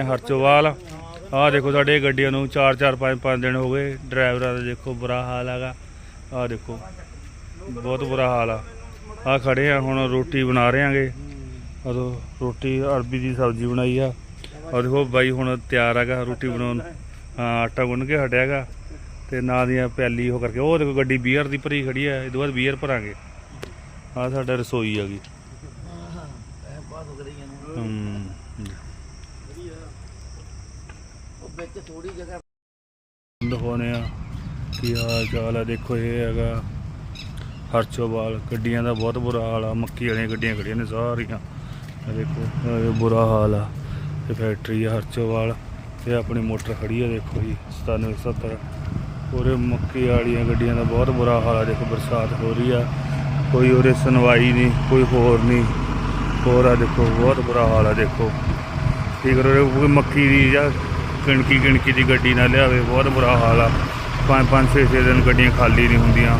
ਹਰਚੋਵਾਲ ਆਹ ਦੇਖੋ ਸਾਡੇ ਗੱਡੀਆਂ ਨੂੰ 4 4 5 5 ਦਿਨ ਹੋ ਗਏ। ਡਰਾਈਵਰਾਂ ਦਾ ਦੇਖੋ ਬੁਰਾ ਹਾਲ ਹੈਗਾ। ਆਹ ਦੇਖੋ ਬਹੁਤ ਬੁਰਾ ਹਾਲ ਆ। ਆਹ ਖੜੇ ਆ ਹੁਣ ਰੋਟੀ ਬਣਾ ਰਹੇ ਆਂਗੇ। ਉਦੋਂ ਰੋਟੀ ਅਰਬੀ ਦੀ ਸਬਜ਼ੀ ਬਣਾਈ ਆ। ਆਹ ਦੇਖੋ ਬਾਈ ਹੁਣ ਤਿਆਰ ਹੈਗਾ ਰੋਟੀ ਬਣਾਉਣ। ਆਟਾ ਗੁੰਨ ਕੇ ਹਟਿਆਗਾ ਤੇ ਨਾਲ ਦੀਆਂ ਪਿਆਲੀ ਉਹ ਕਰਕੇ। ਉਹ ਦੇਖੋ ਗੱਡੀ ਬੀਅਰ ਦੀ ਭਰੀ ਖੜੀ ਆ। ਇਹ ਤੋਂ ਬਾਅਦ ਬੀਅਰ ਭਰਾਂਗੇ। ਆਹ ਸਾਡਾ ਰਸੋਈ ਹੈਗੀ। ਹੂੰ। ਵਿੱਚ ਥੋੜੀ ਜਗ੍ਹਾ ਦਿਖਾਉਂਦੇ ਆ। ਕੀ ਹਾਲ ਚਾਲ ਆ? ਦੇਖੋ ਇਹ ਹੈਗਾ ਹਰਚੋਵਾਲ ਗੱਡੀਆਂ ਦਾ ਬਹੁਤ ਬੁਰਾ ਹਾਲ ਆ। ਮੱਕੀ ਵਾਲੀਆਂ ਗੱਡੀਆਂ ਖੜੀਆਂ ਨੇ ਸਾਰੀਆਂ। ਦੇਖੋ ਬੁਰਾ ਹਾਲ ਆ। ਇਹ ਫੈਕਟਰੀ ਆ ਹਰਚੋਵਾਲ ਤੇ ਆਪਣੀ ਮੋਟਰ ਖੜੀ ਆ, ਦੇਖੋ ਜੀ 9770 ਉਰੇ ਮੱਕੀ ਵਾਲੀਆਂ ਗੱਡੀਆਂ ਦਾ ਬਹੁਤ ਬੁਰਾ ਹਾਲ ਆ। ਦੇਖੋ, ਬਰਸਾਤ ਹੋ ਰਹੀ ਆ। ਕੋਈ ਉਰੇ ਸੁਣਵਾਈ ਨਹੀਂ, ਕੋਈ ਹੋਰ ਨਹੀਂ। ਹੋਰ ਆ, ਦੇਖੋ, ਬਹੁਤ ਬੁਰਾ ਹਾਲ ਆ, ਦੇਖੋ। ਕੀ ਕਰੋ, ਕੋਈ ਮੱਕੀ ਦੀ ਜਾਂ ਕਿਣਕੀ ਕਿਣਕੀ ਦੀ ਗੱਡੀ ਨਾ ਲਿਆਵੇ, ਬਹੁਤ ਬੁਰਾ ਹਾਲ ਆ। ਪੰਜ ਪੰਜ, ਛੇ ਛੇ ਦਿਨ ਗੱਡੀਆਂ ਖਾਲੀ ਨਹੀਂ ਹੁੰਦੀਆਂ।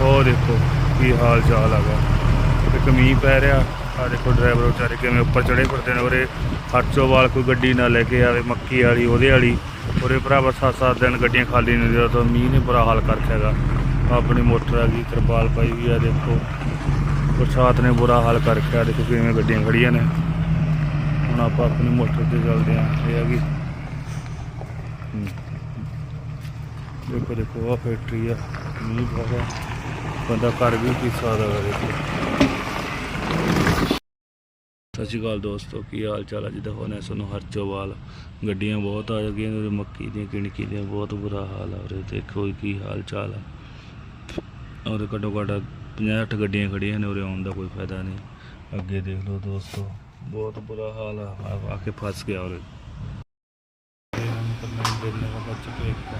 ਉਹ ਦੇਖੋ ਕੀ ਹਾਲ ਚਾਲ ਹੈਗਾ। ਇੱਕ ਮੀਂਹ ਪੈ ਰਿਹਾ। ਆ ਦੇਖੋ ਡਰਾਈਵਰ ਵਿਚਾਰੇ ਕਿਵੇਂ ਉੱਪਰ ਚੜੇ ਫਿਰਦੇ ਨੇ ਉਹਦੇ ਹੱਥੋਂ ਵਾਲ ਕੋਈ ਗੱਡੀ ਨਾ ਲੈ ਕੇ ਆਵੇ, ਮੱਕੀ ਵਾਲੀ, ਉਹਦੇ ਵਾਲੀ। ਉਹਦੇ ਭਰਾਵਾ ਸੱਤ ਸੱਤ ਦਿਨ ਗੱਡੀਆਂ ਖਾਲੀ ਨਹੀਂ ਹੁੰਦੀਆਂ, ਤਾਂ ਮੀਂਹ ਨੇ ਬੁਰਾ ਹਾਲ ਕਰ ਹੈਗਾ। ਆਪਣੀ ਮੋਟਰ ਆ ਗਈ ਤਰਪਾਲ ਪਾਈ ਵੀ ਆ, ਦੇਖੋ। ਬਰਸਾਤ ਨੇ ਬੁਰਾ ਹਾਲ ਕਰ ਰੱਖਿਆ ਦੇਖੋ ਕਿਵੇਂ ਗੱਡੀਆਂ ਖੜੀਆਂ ਨੇ। ਹੁਣ ਆਪਾਂ ਆਪਣੀ ਮੋਟਰ ਤੇ ਚੱਲਦੇ ਆਂ ਇਹ ਹੈਗੀ ਹਮ। ਦੇਖੋ ਦੇਖੋ ਆ ਫੈਕਟਰੀ ਆ। ਮੀਂਹ ਬਹੁਤ ਬੰਦਾ ਕਰ ਵੀ ਕੀ ਸਕਦਾ ਵਾ ਦੇਖੋ ਸਤਿ ਸ਼੍ਰੀ ਅਕਾਲ ਦੋਸਤੋ, ਕੀ ਹਾਲ ਚਾਲ ਆ ਜਿੱਦਾਂ ਹੋਣਾ ਸਾਨੂੰ ਹਰਚੋਵਾਲ ਗੱਡੀਆਂ ਬਹੁਤ ਆ ਗਈਆਂ ਨੇ ਮੱਕੀ ਦੀਆਂ, ਕਿਣਕੀ ਦੀਆਂ, ਬਹੁਤ ਬੁਰਾ ਹਾਲ ਆ ਉਰੇ ਦੇਖੋ ਕੀ ਹਾਲ ਚਾਲ ਆ। ਔਰ ਘੱਟੋ ਘੱਟ 50 60 ਗੱਡੀਆਂ ਖੜੀਆਂ ਨੇ ਉਰੇ, ਆਉਣ ਦਾ ਕੋਈ ਫਾਇਦਾ ਨਹੀਂ। ਅੱਗੇ ਦੇਖ ਲਓ ਦੋਸਤੋ, ਬਹੁਤ ਬੁਰਾ ਹਾਲ ਆ ਆ ਕੇ ਫਸ ਗਿਆ ਉਰੇ।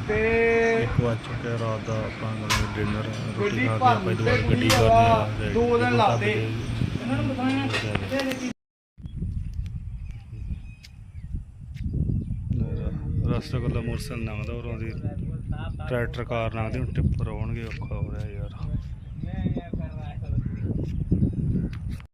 ਤੇ ਇੱਕ ਵੱਜ ਚੁੱਕਿਆ ਰਾਤ ਦਾ ਆਪਾਂ ਕਰਾਂਗੇ ਡਿਨਰ ਰੋਟੀ ਖਾ ਕੇ ਆਪਾਂ ਦੁਬਾਰਾ ਗੱਡੀ ਕਰਨੀ ਆ ਦੋ ਦਿਨ ਲਾ ਦੇ। ਇਹਨਾਂ ਨੂੰ ਬਤਾਇਆ ਰਸਤਾ ਕੋਲ ਮੋਟਰਸਾਈਕਲ ਲੰਘਦਾ ਉਰੋਂ ਦੀ ਟਰੈਕਟਰ ਕਾਰ ਲੰਘਦੇ ਹੁਣ ਟਿੱਪਰ ਆਉਣਗੇ ਔਖਾ ਹੋ ਰਿਹਾ